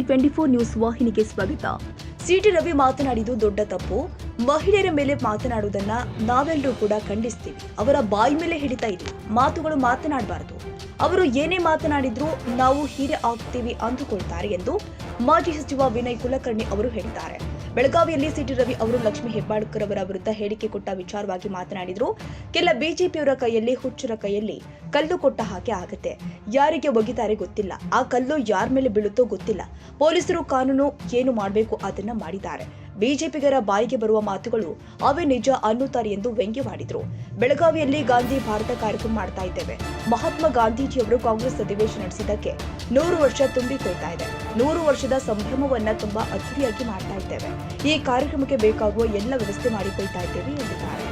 TV twenty four news ವಾಹಿನಿಗೆ ಸ್ವಾಗತ. City Ravi ಮಾತನಾಡಿದ್ದು ದೊಡ್ಡ ತಪ್ಪು. ಮಹಿಳೆಯರ ಮೇಲೆ ಮಾತನಾಡುವುದನ್ನ ನಾವೆಲ್ಲರೂ ಕೂಡ ಖಂಡಿಸ್ತೀವಿ. ಅವರ ಬಾಯಿ ಮೇಲೆ ಹಿಡಿತಾ ಇದೆ ಮಾತುಗಳು ಮಾತನಾಡಬಾರದು. ಅವರು ಏನೇ ಮಾತನಾಡಿದ್ರು ನಾವು ಹೀರೆ ಆಗ್ತೀವಿ ಅಂದುಕೊಳ್ತಾರೆ ಎಂದು ಮಾಜಿ ಸಚಿವ ವಿನಯ್ ಕುಲಕರ್ಣಿ ಅವರು ಹೇಳಿದ್ದಾರೆ. ಬೆಳಗಾವಿಯಲ್ಲಿ ಸಿಟಿ ರವಿ ಅವರು, ಲಕ್ಷ್ಮೀ ಹೆಬ್ಬಾಳ್ಕರ್ ಅವರ ವಿರುದ್ಧ ಹೇಳಿಕೆ ಕೊಟ್ಟ ವಿಚಾರವಾಗಿ ಮಾತನಾಡಿದರು. ಕೆಲ ಬಿಜೆಪಿಯವರ ಕೈಯಲ್ಲಿ ಹುಚ್ಚರ ಕೈಯಲ್ಲಿ ಕಲ್ಲು ಕೊಟ್ಟ ಹಾಗೆ ಆಗುತ್ತೆ. ಯಾರಿಗೆ ಒಗಿತಾರೆ ಗೊತ್ತಿಲ್ಲ. ಆ ಕಲ್ಲು ಯಾರ ಮೇಲೆ ಬೀಳುತ್ತೋ ಗೊತ್ತಿಲ್ಲ. ಪೊಲೀಸರು ಕಾನೂನು ಏನು ಮಾಡಬೇಕು ಅದನ್ನ ಮಾಡಿದ್ದಾರೆ. ಬಿಜೆಪಿಗರ ಬಾಯಿಗೆ ಬರುವ ಮಾತುಗಳು ಅವೇ ನಿಜ ಅನ್ನುತ್ತಾರೆ ಎಂದು ವ್ಯಂಗ್ಯವಾಡಿದರು ಬೆಳಗಾವಿಯಲ್ಲಿ ಗಾಂಧಿ ಭಾರತ ಕಾರ್ಯಕ್ರಮ ಮಾಡ್ತಾ ಇದ್ದೇವೆ. ಮಹಾತ್ಮ ಗಾಂಧೀಜಿಯವರು ಕಾಂಗ್ರೆಸ್ ಅಧಿವೇಶನ ನಡೆಸಿದ್ದಕ್ಕೆ ನೂರು ವರ್ಷ ತುಂಬಿಕೊಳ್ತಾ ಇದೆ. ನೂರು ವರ್ಷದ ಸಂಭ್ರಮವನ್ನ ತುಂಬಾ ಅದ್ದೂರಿಯಾಗಿ ಮಾಡ್ತಾ ಇದ್ದೇವೆ. ಈ ಕಾರ್ಯಕ್ರಮಕ್ಕೆ ಬೇಕಾಗುವ ಎಲ್ಲ ವ್ಯವಸ್ಥೆ ಮಾಡಿಕೊಳ್ತಾ ಇದ್ದೇವೆ ಎಂದಿದ್ದಾರೆ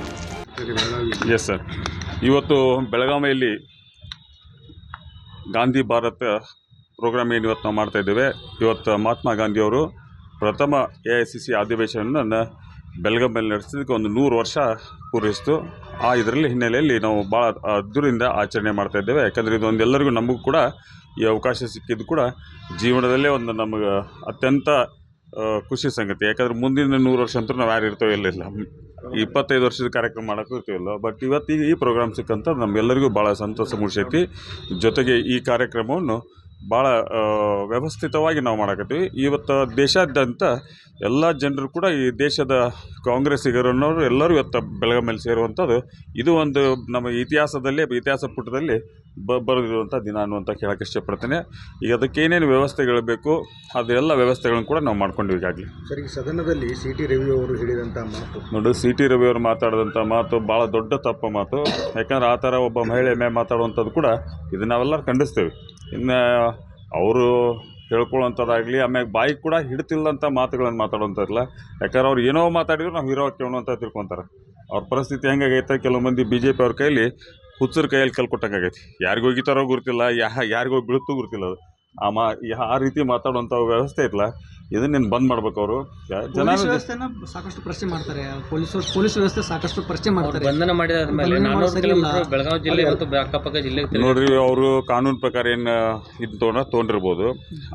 ಎಸ್ ಸರ್ ಇವತ್ತು ಬೆಳಗಾವಿಯಲ್ಲಿ ಗಾಂಧಿ ಭಾರತ ಪ್ರೋಗ್ರಾಮ್ ಏನು ಇವತ್ತು ನಾವು ಮಾಡ್ತಾ ಇದ್ದೇವೆ? ಇವತ್ತು ಮಹಾತ್ಮ ಗಾಂಧಿಯವರು ಪ್ರಥಮ ಎ ಐ ಸಿ ಸಿ ಅಧಿವೇಶನವನ್ನು ಬೆಳಗಾಮಲ್ಲಿ ನಡೆಸಿದ್ದಕ್ಕೆ ಒಂದು ನೂರು ವರ್ಷ ಪೂರೈಸಿತು. ಆ ಇದರಲ್ಲಿ ಹಿನ್ನೆಲೆಯಲ್ಲಿ ನಾವು ಭಾಳ ಅದ್ದೂರಿಂದ ಆಚರಣೆ ಮಾಡ್ತಾ ಇದ್ದೇವೆ. ಯಾಕಂದರೆ ಇದೊಂದು ಎಲ್ಲರಿಗೂ ನಮಗೂ ಕೂಡ ಈ ಅವಕಾಶ ಸಿಕ್ಕಿದ್ದು ಕೂಡ ಜೀವನದಲ್ಲೇ ಒಂದು ನಮಗೆ ಅತ್ಯಂತ ಖುಷಿ ಸಂಗತಿ. ಯಾಕಂದ್ರೆ ಮುಂದಿನ ನೂರು ವರ್ಷ ಅಂತೂ ನಾವು ಯಾರು ಇರ್ತೇವೆ ಇಲ್ಲ ಇಪ್ಪತ್ತೈದು ವರ್ಷದ ಕಾರ್ಯಕ್ರಮ ಮಾಡೋಕ್ಕೂ ಇರ್ತೀವಲ್ಲ ಬಟ್ ಇವತ್ತಿಗೆ ಈ ಪ್ರೋಗ್ರಾಮ್ ಸಿಕ್ಕಂತ ನಮಗೆಲ್ಲರಿಗೂ ಭಾಳ ಸಂತೋಷ ಮೂಡಿಸೈತಿ. ಜೊತೆಗೆ ಈ ಕಾರ್ಯಕ್ರಮವನ್ನು ಭಾಳ ವ್ಯವಸ್ಥಿತವಾಗಿ ನಾವು ಮಾಡಕತ್ತೀವಿ. ಇವತ್ತು ದೇಶಾದ್ಯಂತ ಎಲ್ಲ ಜನರು ಕೂಡ ಈ ದೇಶದ ಕಾಂಗ್ರೆಸ್ಸಿಗರನ್ನವರು ಎಲ್ಲರೂ ಇವತ್ತು ಮೇಲೆ ಸೇರುವಂಥದ್ದು ಇದು ಒಂದು ನಮ್ಮ ಇತಿಹಾಸದಲ್ಲಿ ಇತಿಹಾಸ ಪುಟದಲ್ಲಿ ಬ ಬರೆದಿರುವಂಥ ದಿನ ಅನ್ನುವಂಥ ಕೇಳೋಕ್ಕೆ ಇಷ್ಟಪಡ್ತೇನೆ. ಈಗ ಅದಕ್ಕೆ ಏನೇನು ವ್ಯವಸ್ಥೆಗಳು ಬೇಕು ಅದೆಲ್ಲ ವ್ಯವಸ್ಥೆಗಳನ್ನು ಕೂಡ ನಾವು ಮಾಡ್ಕೊಂಡಿವಿ ಈಗಾಗಲೇ ಸರಿ ಈ ಸದನದಲ್ಲಿ ಸಿ ಟಿ ರವಿ ಅವರು ಹೇಳಿದಂಥ ಮಾತು. ನೋಡಿ ಸಿ ಟಿ ರವಿ ಅವರು ಮಾತಾಡಿದಂಥ ಮಾತು ಭಾಳ ದೊಡ್ಡ ತಪ್ಪು ಮಾತು. ಯಾಕಂದ್ರೆ ಆ ಥರ ಒಬ್ಬ ಮಹಿಳೆ ಮೇಲೆ ಮಾತಾಡುವಂಥದ್ದು ಕೂಡ ಇದು ನಾವೆಲ್ಲರೂ ಖಂಡಿಸ್ತೇವೆ. ಇನ್ನು ಅವರು ಹೇಳ್ಕೊಳ್ಳೋಂಥದ್ದಾಗಲಿ, ಆಮ್ಯಾಗೆ ಬಾಯಿ ಕೂಡ ಹಿಡ್ತಿಲ್ಲಂಥ ಮಾತುಗಳನ್ನು ಮಾತಾಡುವಂಥದ್ದಿಲ್ಲ ಯಾಕಂದ್ರೆ ಅವ್ರು ಏನೋ ಮಾತಾಡಿದ್ರು ನಾವು ಹೀರೋ ಕೇಳೋ ಅಂತ ತಿಳ್ಕೊತಾರೆ. ಅವ್ರ ಪರಿಸ್ಥಿತಿ ಹೆಂಗಾಗೈತೆ? ಕೆಲವು ಮಂದಿ ಬಿ ಜೆ ಪಿ ಅವ್ರ ಕೈಲಿ ಹುಚ್ಚರ ಕೈಯಲ್ಲಿ ಕಲ್ ಕೊಟ್ಟಂಗಾಗೈತಿ. ಯಾರಿಗೂ ಹೋಗಿತಾರೋ ಗುರುತಿಲ್ಲ ಯಾ ಯಾರಿಗೋಗಿ ಬೀಳುತ್ತೂ ಗುರುತಿಲ್ಲ ಅದು. ಆ ಮಾ ಆ ರೀತಿ ಮಾತಾಡುವಂಥ ವ್ಯವಸ್ಥೆ ಇರಲ್ಲ ಇದನ್ನ ನೀನು ಬಂದ್ ಮಾಡ್ಬೇಕು ಅವರು. ಜನ ವ್ಯವಸ್ಥೆನ ಸಾಕಷ್ಟು ಪ್ರಶ್ನೆ ಮಾಡ್ತಾರೆ. ಪೊಲೀಸ್ ಪೊಲೀಸ್ ವ್ಯವಸ್ಥೆ ಸಾಕಷ್ಟು ಪ್ರಶ್ನೆ ಮಾಡ್ತಾರೆ. ಬಂಧನ ನಾನ್ನೂರು. ಕಿಲೋಮೀಟರ್ ಬೆಳಗಾವಿ ಜಿಲ್ಲೆ ಮತ್ತು ಅಕ್ಕಪಕ್ಕ ಜಿಲ್ಲೆ ನೋಡ್ರಿ ಅವರು ಕಾನೂನು ಪ್ರಕಾರ ಏನು ಇದು ತೊಗೊಂಡ ತೊಗೊಂಡಿರ್ಬೋದು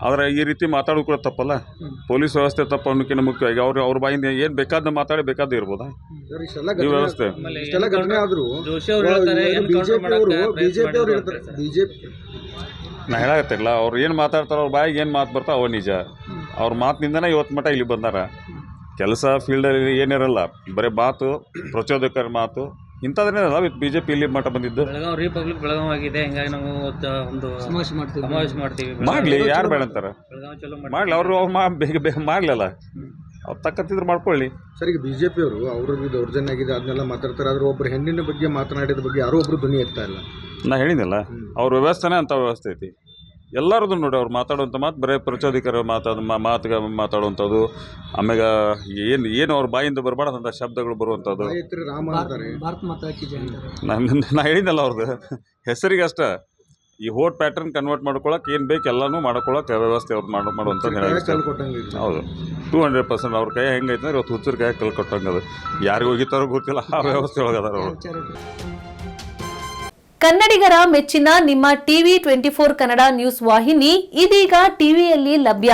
ಆದರೆ ಈ ರೀತಿ ಮಾತಾಡೋದು ಕೂಡ ತಪ್ಪಲ್ಲ. ಪೊಲೀಸ್ ವ್ಯವಸ್ಥೆ ತಪ್ಪ ಅನ್ನೋಕ್ಕಿಂತ ಮುಖ್ಯವಾಗಿ ಅವ್ರು ಅವ್ರ ಬಾಯಿಂದ ಏನು ಬೇಕಾದ ಮಾತಾಡಿ ಬೇಕಾದ ಇರ್ಬೋದಾ? ಈ ಘಟನೆ ವ್ಯವಸ್ಥೆ ಇಷ್ಟೆಲ್ಲ ಘಟನೆ ಆದರೂ ಜೋಶಿ ಅವ್ರು ಹೇಳ್ತಾರೆ ಏನು ಬಿಜೆಪಿ ಅವರು ಬಿಜೆಪಿ ಅವರು ಬಿಜೆಪಿ ನಾ ಹೇಳಾಗತ್ತಿಲ್ಲ ಅವ್ರು ಏನು ಮಾತಾಡ್ತಾರೋ ಅವ್ರ ಬಾಯಿಗೆ ಏನು ಮಾತು ಬರ್ತಾವ ಅವ ನಿಜ. ಅವ್ರ ಮಾತಿನಿಂದನೇ ಇವತ್ತು ಮಟ್ಟ ಇಲ್ಲಿ ಬಂದಾರ. ಕೆಲಸ ಫೀಲ್ಡಲ್ಲಿ ಏನಿರಲ್ಲ ಬರೀ ಮಾತು ಪ್ರಚೋದಕರ ಮಾತು ಇಂಥದ್ರೇನಲ್ಲ ಇವತ್ತು ಬಿ ಜೆ ಪಿ ಇಲ್ಲಿ ಮಟ್ಟ ಬಂದಿದ್ದು. ಬೆಳಗಾವಿ ರಿಪಬ್ಲಿಕ್ ಬೆಳಗಾವಿ ಆಗಿದೆ ಹಿಂಗಾಗಿ ನಾವು ಇವತ್ತು ಒಂದು ಸಮಾವೇಶ ಮಾಡ್ತೀವಿ. ಸಮಾವೇಶ ಮಾಡ್ತೀವಿ. ಮಾಡಲಿ ಯಾರು ಬೇಡ ಅಂತಾರೆ ಬೆಳಗಾವಿ ಚಲೋ ಮಾಡಲಿ ಅವರು ಅವ್ರು ಮಾ ಬೇಗ ಬೇಗ ಮಾಡಲಿಲ್ಲ? ಅವ್ರು ತಕ್ಕಂತಿದ್ರು ಮಾಡ್ಕೊಳ್ಳಿ. ಸರ್ ಈಗ ಬಿಜೆಪಿ ಅವರು ಅವ್ರಿಗೆ ದೌರ್ಜನ್ಯ ಆಗಿದೆ ಅದನ್ನೆಲ್ಲ ಮಾತಾಡ್ತಾರೆ. ಆದರೆ ಒಬ್ಬರು ಹೆಣ್ಣಿನ ಬಗ್ಗೆ ಮಾತನಾಡಿದ ಬಗ್ಗೆ ಯಾರೋ ಒಬ್ಬರು ಧ್ವನಿ ಎತ್ತಾ ಇಲ್ಲ. ನಾ ಹೇಳಿದ್ನಲ್ಲ ಅವ್ರ ವ್ಯವಸ್ಥೆನೇ ಅಂಥ ವ್ಯವಸ್ಥೆ ಐತಿ. ಎಲ್ಲರದ್ದು ನೋಡಿ ಅವ್ರು ಮಾತಾಡುವಂಥ ಮಾತು ಬರೀ ಪ್ರಚೋದಿಕರ ಮಾತಾಡ ಮಾತುಗ ಮಾತಾಡುವಂಥದ್ದು. ಆಮ್ಯಾಗ ಏನು ಏನು ಅವ್ರ ಬಾಯಿಂದ ಬರಬಾರ್ದಂಥ ಶಬ್ದಗಳು ಬರುವಂಥದ್ದು. ರಾಮ ಅಂತಾರೆ. ಭಾರತ ಮಾತಾ ಕಿ ಅಂತಾರೆ. ನಾನು ನಾ ಹೇಳಿದ್ನಲ್ಲ ಅವ್ರದ್ದು ಹೆಸರಿಗೆ ಅಷ್ಟೇ ಈ ಹೋಟ್ ಪ್ಯಾಟರ್ನ್ ಕನ್ವರ್ಟ್ ಮಾಡ್ಕೊಳಕ್ಕೆ ಏನು ಬೇಕು ಎಲ್ಲನೂ ಮಾಡ್ಕೊಳಕ್ಕೆ ವ್ಯವಸ್ಥೆ ಅವ್ರು ಮಾಡೋ ಮಾಡುವಂಥ ಹೇಳಿ ಇದೆ. ಹೌದು. ಟೂ ಹಂಡ್ರೆಡ್ ಪರ್ಸೆಂಟ್ ಅವ್ರ ಕೈ ಹೆಂಗೈತೆ ಅಂದ್ರೆ ಇವತ್ತು ಹುಚ್ಚರ ಕೈ ಕಲ್ ಕೊಟ್ಟಂಗದು ಯಾರಿಗೆ ಹೋಗಿತ್ತಾರೋ ಗೊತ್ತಿಲ್ಲ ಆ ವ್ಯವಸ್ಥೆ ಒಳಗದಾರ ಅವರು. ಕನ್ನಡಿಗರ ಮೆಚ್ಚಿನ ನಿಮ್ಮ TV twenty four Kannada news ವಾಹಿನಿ ಇದೀಗ ಟಿವಿಯಲ್ಲಿ ಲಭ್ಯ.